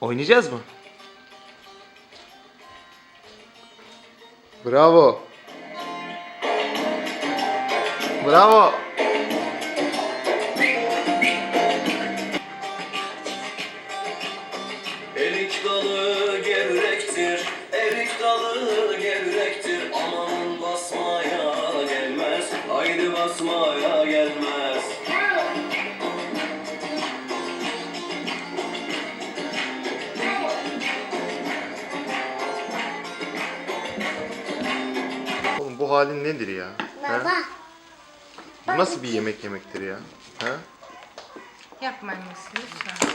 Oynayacağız mı? Bravo. Bravo. Haydi basmaya gelmez. Oğlum bu halin nedir ya? Ha? Baba. Bu nasıl bir yemek yemektir ya? Ha? Yapma annesi lütfen.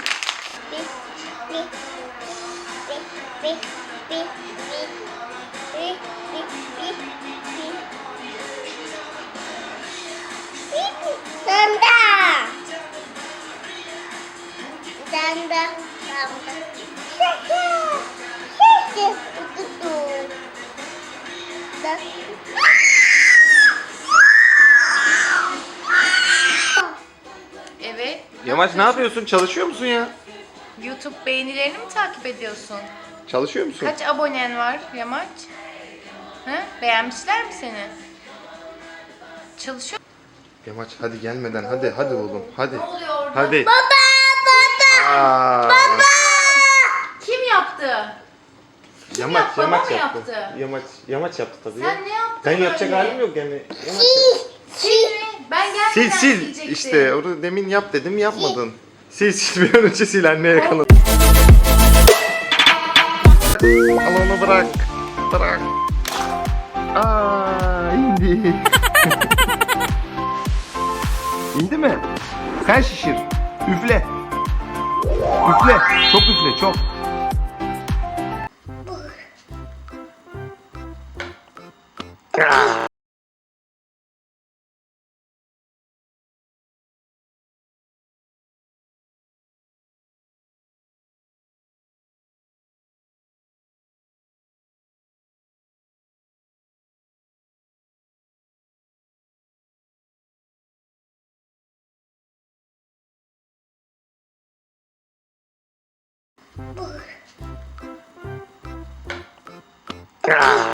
Danda. Danda. Şaka. Şaka. Tutu. Da. Evet. Yamaç ne yapıyorsun? Çalışıyor musun ya? YouTube beğenilerini mi takip ediyorsun? Çalışıyor musun? Kaç abonen var Yamaç? Hı? Beğenmişler mi seni? Çalışıyor. Yamaç hadi gelmeden hadi hadi oğlum hadi. Ne oluyor orada? Hadi. Baba. Aa, Kim yaptı? Yamaç yaptı? Baba yamaç mı yaptı. yaptı? Yamaç yamaç yaptı tabii. Sen ya. ne yaptın Ben yapacak halim yok yani. Yamaç yaptı. Sil mi? Ben gelmeden Sil sil silecektin. işte onu demin yap dedim yapmadın. Sil sil bir an önce sil anneye yakaladım. Al onu bırak. Bırak. Aa indi. indi mi? Sen şişir. Üfle. Üfle. Çok üfle çok. 아.